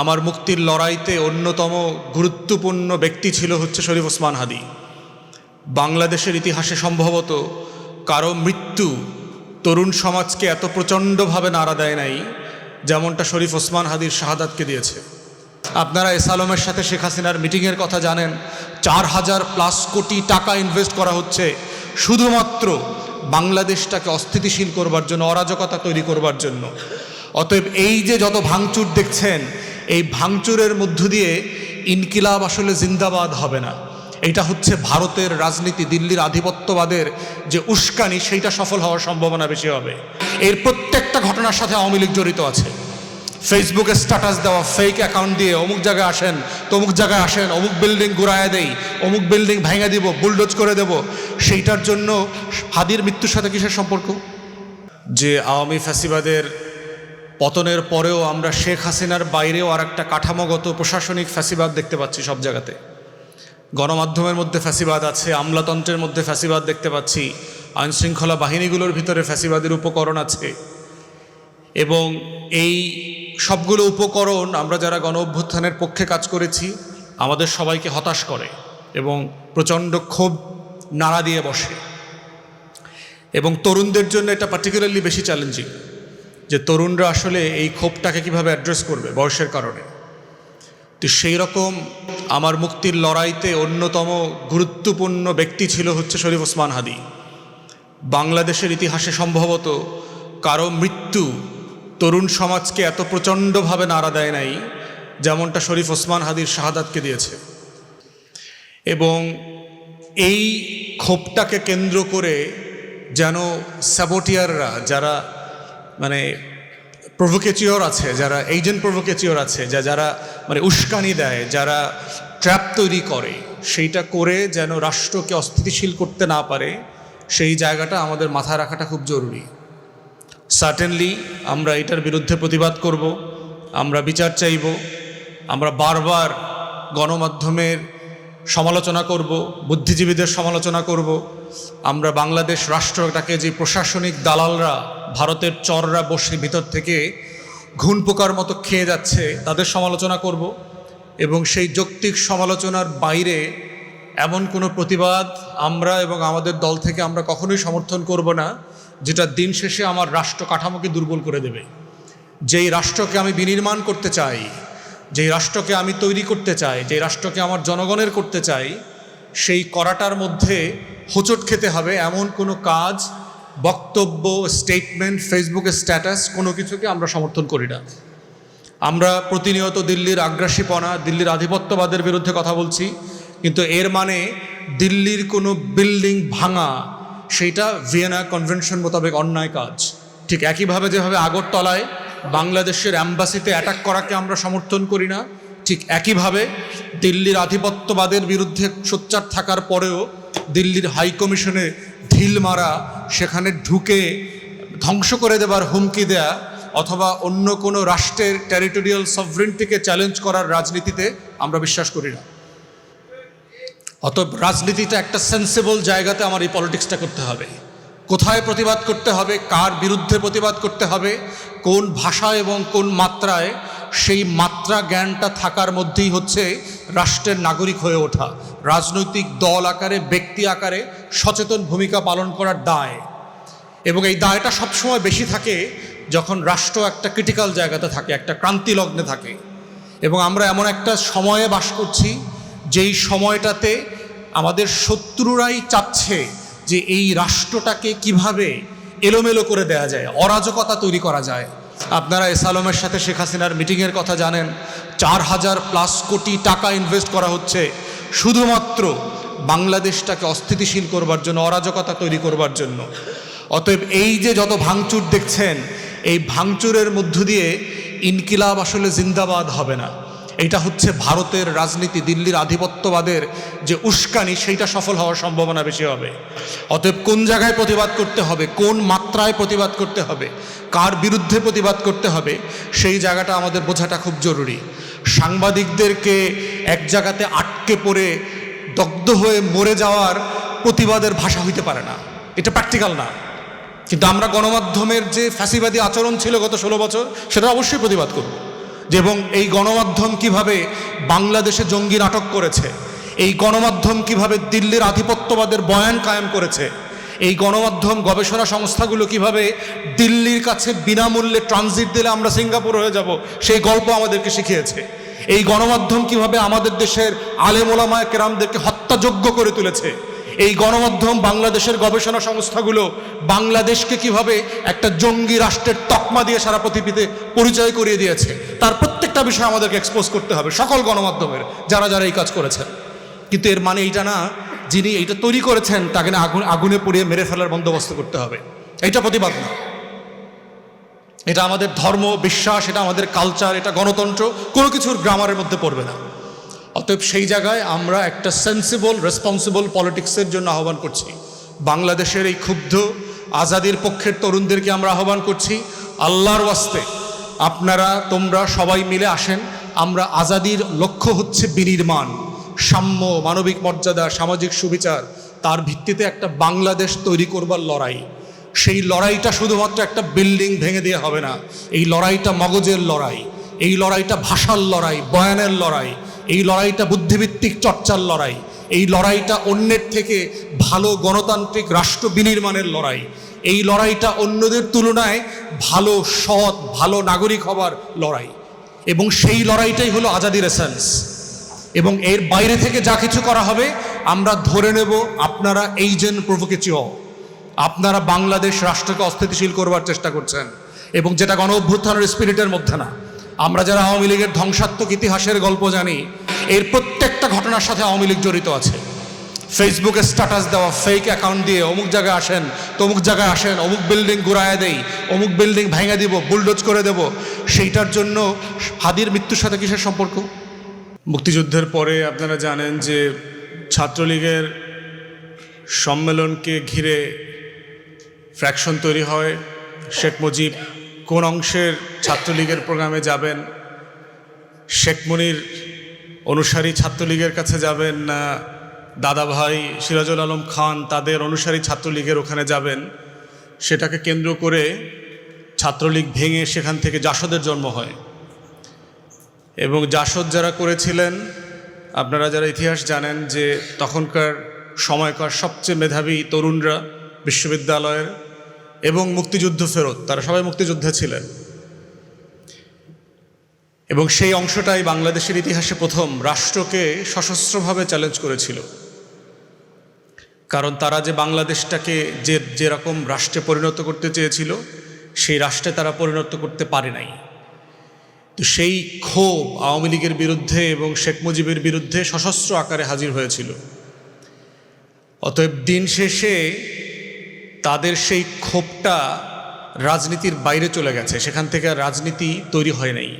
আমার মুক্তির লড়াইতে অন্যতম গুরুত্বপূর্ণ ব্যক্তি ছিল হচ্ছে শরীফ ওসমান হাদি। বাংলাদেশের ইতিহাসে সম্ভবত কারও মৃত্যু তরুণ সমাজকে এত প্রচণ্ডভাবে নাড়া দেয় নাই যেমনটা শরীফ ওসমান হাদির শাহাদাতকে দিয়েছে। আপনারা এস আলমের সাথে শেখ হাসিনার মিটিংয়ের কথা জানেন, চার হাজার প্লাস কোটি টাকা ইনভেস্ট করা হচ্ছে শুধুমাত্র বাংলাদেশটাকে অস্থিতিশীল করবার জন্য, অরাজকতা তৈরি করবার জন্য। অতএব এই যে যত ভাঙচুর দেখছেন, এই ভাঙচুরের মধ্য দিয়ে ইনকিলাব আসলে জিন্দাবাদ হবে না। এটা হচ্ছে ভারতের রাজনীতি, দিল্লির আধিপত্যবাদের যে উস্কানি, সেইটা সফল হওয়ার সম্ভাবনা বেশি হবে। এর প্রত্যেকটা ঘটনার সাথে আওয়ামী লীগ জড়িত আছে। ফেসবুকে স্ট্যাটাস দেওয়া ফেক অ্যাকাউন্ট দিয়ে অমুক জায়গায় আসেন, তমুক জায়গায় আসেন, অমুক বিল্ডিং ঘুরায় দেই, অমুক বিল্ডিং ভেঙে দিব বুলডোজ করে দেব, সেইটার জন্য হাদির মৃত্যুর সাথে কিসের সম্পর্ক? যে আওয়ামী ফ্যাসিবাদের পতনের পরেও আমরা শেখ হাসিনার বাইরেও আর একটা কাঠামোগত প্রশাসনিক ফ্যাসিবাদ দেখতে পাচ্ছি সব জায়গাতে। গণমাধ্যমের মধ্যে ফ্যাসিবাদ আছে, আমলাতন্ত্রের মধ্যে ফ্যাসিবাদ দেখতে পাচ্ছি, আইনশৃঙ্খলা বাহিনীগুলোর ভিতরে ফ্যাসিবাদের উপকরণ আছে। এবং এই সবগুলো উপকরণ আমরা যারা গণ অভ্যুত্থানের পক্ষে কাজ করেছি, আমাদের সবাইকে হতাশ করে এবং প্রচণ্ড ক্ষোভ নাড়া দিয়ে বসে। এবং তরুণদের জন্য এটা পার্টিকুলারলি বেশি চ্যালেঞ্জিং যে তরুণরা আসলে এই ক্ষোভটাকে কীভাবে অ্যাড্রেস করবে বয়সের কারণে। তো সেই রকম আমার মুক্তির লড়াইতে অন্যতম গুরুত্বপূর্ণ ব্যক্তি ছিল হচ্ছে শরীফ ওসমান হাদি। বাংলাদেশের ইতিহাসে সম্ভবত কারও মৃত্যু তরুণ সমাজকে এত প্রচণ্ডভাবে নাড়া দেয় নাই, যেমনটা শরীফ ওসমান হাদির শাহাদাতকে দিয়েছে। এবং এই ক্ষোভটাকে কেন্দ্র করে যেন স্যাবোটিয়াররা যারা মানে প্রভোকেচিওর আছে, যারা এজেন্ট প্রভোকেচিওর আছে, যা যারা মানে উস্কানি দেয়, যারা ট্র্যাপ তৈরি করে, সেইটা করে যেন রাষ্ট্রকে অস্থিতিশীল করতে না পারে, সেই জায়গাটা আমাদের মাথায় রাখাটা খুব জরুরি। সার্টেনলি আমরা এটার বিরুদ্ধে প্রতিবাদ করব, আমরা বিচার চাইব, আমরা বারবার গণমাধ্যমের সমালোচনা করব, বুদ্ধিজীবীদের সমালোচনা করব। আমরা বাংলাদেশ রাষ্ট্রটাকে যে প্রশাসনিক দালালরা, ভারতের চররা বসে ভিতর থেকে ঘুণ পোকার মতো খেয়ে যাচ্ছে, তাদের সমালোচনা করব। এবং সেই যৌক্তিক সমালোচনার বাইরে এমন কোনো প্রতিবাদ আমরা এবং আমাদের দল থেকে আমরা কখনোই সমর্থন করব না, যেটা দিন শেষে আমার রাষ্ট্র কাঠামোকে দুর্বল করে দেবে। যেই রাষ্ট্রকে আমি বিনির্মাণ করতে চাই যেই রাষ্ট্রকে আমি তৈরি করতে চাই, যেই রাষ্ট্রকে আমার জনগণের করতে চাই, সেই করাটার মধ্যে হোঁচট খেতে হবে এমন কোনো কাজ, বক্তব্য স্টেটমেন্ট ফেসবুকে স্ট্যাটাস কোনো কিছুকে আমরা সমর্থন করি না। আমরা প্রতিনিয়ত দিল্লির আগ্রাসীপনা, দিল্লির আধিপত্যবাদের বিরুদ্ধে কথা বলছি, কিন্তু এর মানে দিল্লির কোনো বিল্ডিং ভাঙা, সেইটা ভিয়েনা কনভেনশন মোতাবেক অন্যায় কাজ। ঠিক একইভাবে যেভাবে আগরতলায় বাংলাদেশের অ্যাম্বাসিতে অ্যাটাক করাকে আমরা সমর্থন করি না। ঠিক একইভাবে দিল্লির আধিপত্যবাদের বিরুদ্ধে সোচ্চার থাকার পরেও দিল্লির হাই কমিশনে ঢিল মারা, সেখানে ঢুকে ধ্বংস করে দেবার হুমকি দেয়া অথবা অন্য কোনো রাষ্ট্রের টেরিটোরিয়াল সভরেন্টিকে চ্যালেঞ্জ করার রাজনীতিতে আমরা বিশ্বাস করি না। অতএব রাজনীতিটা একটা সেন্সেবল জায়গাতে আমার এই পলিটিক্সটা করতে হবে। কোথায় প্রতিবাদ করতে হবে, কার বিরুদ্ধে প্রতিবাদ করতে হবে, কোন ভাষা এবং কোন মাত্রায়, সেই মাত্রা জ্ঞানটা থাকার মধ্যেই হচ্ছে রাষ্ট্রের নাগরিক হয়ে ওঠা। রাজনৈতিক দল আকারে, ব্যক্তি আকারে সচেতন ভূমিকা পালন করার দায়। এবং এই দায়টা সবসময় বেশি থাকে যখন রাষ্ট্র একটা ক্রিটিক্যাল জায়গাতে থাকে, একটা ক্রান্তি লগ্নে থাকে। এবং আমরা এমন একটা সময়ে বাস করছি, যেই সময়টাতে আমাদের শত্রুরাই চাচ্ছে যে এই রাষ্ট্রটাকে কীভাবে এলোমেলো করে দেয়া যায়, অরাজকতা তৈরি করা যায়। আপনারা এস আলমের সাথে শেখ হাসিনার মিটিংয়ের কথা জানেন, চার হাজার প্লাস কোটি টাকা ইনভেস্ট করা হচ্ছে শুধুমাত্র বাংলাদেশটাকে অস্থিতিশীল করবার জন্য, অরাজকতা তৈরি করবার জন্য। অতএব এই যে যত ভাঙচুর দেখছেন, এই ভাঙচুরের মধ্য দিয়ে ইনকিলাব আসলে জিন্দাবাদ হবে না। এটা হচ্ছে ভারতের রাজনীতি, দিল্লির আধিপত্যবাদের যে উস্কানি, সেইটা সফল হওয়ার সম্ভাবনা বেশি হবে। অতএব কোন জায়গায় প্রতিবাদ করতে হবে, কোন মাত্রায় প্রতিবাদ করতে হবে, কার বিরুদ্ধে প্রতিবাদ করতে হবে, সেই জায়গাটা আমাদের বোঝাটা খুব জরুরি। সাংবাদিকদেরকে এক জায়গাতে আটকে পড়ে দগ্ধ হয়ে মরে যাওয়ার প্রতিবাদের ভাষা হইতে পারে না। এটা প্র্যাকটিক্যাল না। কিন্তু আমরা গণমাধ্যমের যে ফ্যাসিবাদী আচরণ ছিল গত ষোলো বছর সেটা অবশ্যই প্রতিবাদ করব। এবং এই গণমাধ্যম কীভাবে বাংলাদেশে জঙ্গি নাটক করেছে, এই গণমাধ্যম কীভাবে দিল্লির আধিপত্যবাদের বয়ান কায়েম করেছে, এই গণমাধ্যম গবেষণা সংস্থাগুলো কীভাবে দিল্লির কাছে বিনামূল্যে ট্রানজিট দিলে আমরা সিঙ্গাপুর হয়ে যাব সেই গল্প আমাদেরকে শিখিয়েছে। এই গণমাধ্যম কীভাবে আমাদের দেশের আলেমোলামায় কেরামদেরকে হত্যাযোগ্য করে তুলেছে এই গণমাধ্যম বাংলাদেশের গবেষণা সংস্থাগুলো বাংলাদেশকে কীভাবে একটা জঙ্গি রাষ্ট্রের তকমা দিয়ে সারা পৃথিবীতে পরিচয় করিয়ে দিয়েছে, তার প্রত্যেকটা বিষয় আমাদেরকে এক্সপোজ করতে হবে, সকল গণমাধ্যমের, যারা যারা এই কাজ করেছেন। কিন্তু এর মানে এইটা না, যিনি এইটা তৈরি করেছেন, তাকে না আগুন, আগুনে পুড়িয়ে মেরে ফেলার বন্দোবস্ত করতে হবে। এইটা প্রতিবাদ না। এটা আমাদের ধর্ম, বিশ্বাস, এটা আমাদের কালচার এটা গণতন্ত্র, কোনো কিছুর গ্রামারের মধ্যে পড়বে না। অতএব সেই জায়গায় আমরা একটা সেন্সিবল রেসপন্সিবল পলিটিক্সের জন্য আহ্বান করছি। বাংলাদেশের এই ক্ষুব্ধ, আজাদির পক্ষের তরুণদেরকে আমরা আহ্বান করছি, আল্লাহর ওয়াস্তে আপনারা, তোমরা সবাই মিলে আসেন, আমরা আজাদির লক্ষ্য হচ্ছে বিনির্মাণ, সাম্য, মানবিক মর্যাদা, সামাজিক সুবিচার, তার ভিত্তিতে একটা বাংলাদেশ তৈরি করবার লড়াই। সেই লড়াইটা শুধুমাত্র একটা বিল্ডিং ভেঙে দিয়ে হবে না, এই লড়াইটা মগজের লড়াই, এই লড়াইটা ভাষার লড়াই, বয়ানের লড়াই এই লড়াইটা বুদ্ধিভিত্তিক চর্চার লড়াই। এই লড়াইটা অন্যের থেকে ভালো গণতান্ত্রিক রাষ্ট্র বিনির্মাণের লড়াই। এই লড়াইটা অন্যদের তুলনায় ভালো, সৎ, ভালো নাগরিক হবার লড়াই। এবং সেই লড়াইটাই হলো আজাদির এসেন্স এবং এর বাইরে থেকে যা কিছু করা হবে, আমরা ধরে নেব আপনারা এইজেন প্রভোকেচিও আপনারা বাংলাদেশ রাষ্ট্রকে অস্থিতিশীল করবার চেষ্টা করছেন। এবং যেটা গণ অভ্যুত্থানের স্পিরিটের মধ্যে না। আমরা যারা আওয়ামী লীগের ধ্বংসাত্মক ইতিহাসের গল্প জানি, এর প্রত্যেকটা ঘটনার সাথে আওয়ামী লীগ জড়িত আছে। ফেসবুকে স্ট্যাটাস দেওয়া ফেক অ্যাকাউন্ট দিয়ে অমুক জায়গায় আসেন, তমুক জায়গায় আসেন, অমুক বিল্ডিং ঘুরায় দেই, অমুক বিল্ডিং ভেঙে দিব বুলডোজ করে দেব, সেইটার জন্য হাদির মৃত্যুর সাথে কিসের সম্পর্ক? মুক্তিযুদ্ধের পরে আপনারা জানেন যে ছাত্রলীগের সম্মেলনকে ঘিরে ফ্র্যাকশন তৈরি হয়। শেখ মুজিব কোন অংশের ছাত্রলীগের প্রোগ্রামে যাবেন? শেখ মুনির অনুসারী ছাত্রলীগের কাছে যাবেন না দাদাভাই সিরাজুল আলম খান তাদের অনুসারী ছাত্রলীগের ওখানে যাবেন? সেটাকে কেন্দ্র করে ছাত্রলীগ ভেঙে সেখান থেকে জাসদের জন্ম হয়। এবং জাসদ যারা করেছিলেন, আপনারা যারা ইতিহাস জানেন যে তখনকার সময়কার সবচেয়ে মেধাবী তরুণরা বিশ্ববিদ্যালয়ের এবং মুক্তিযুদ্ধ ফেরত, তারা সবাই মুক্তিযোদ্ধা ছিলেন। এবং সেই অংশটাই বাংলাদেশের ইতিহাসে প্রথম রাষ্ট্রকে সশস্ত্রভাবে চ্যালেঞ্জ করেছিল। কারণ তারা যে বাংলাদেশটাকে যে যেরকম রাষ্ট্রে পরিণত করতে চেয়েছিল, সেই রাষ্ট্রে তারা পরিণত করতে পারে নাই। তো সেই ক্ষোভ আওয়ামী লীগের বিরুদ্ধে এবং শেখ মুজিবের বিরুদ্ধে সশস্ত্র আকারে হাজির হয়েছিল। অতএব দিন শেষে তাদের সেই ক্ষোভটা রাজনীতির বাইরে চলে গেছে। সেখান থেকে রাজনীতি তৈরি হয় নাই।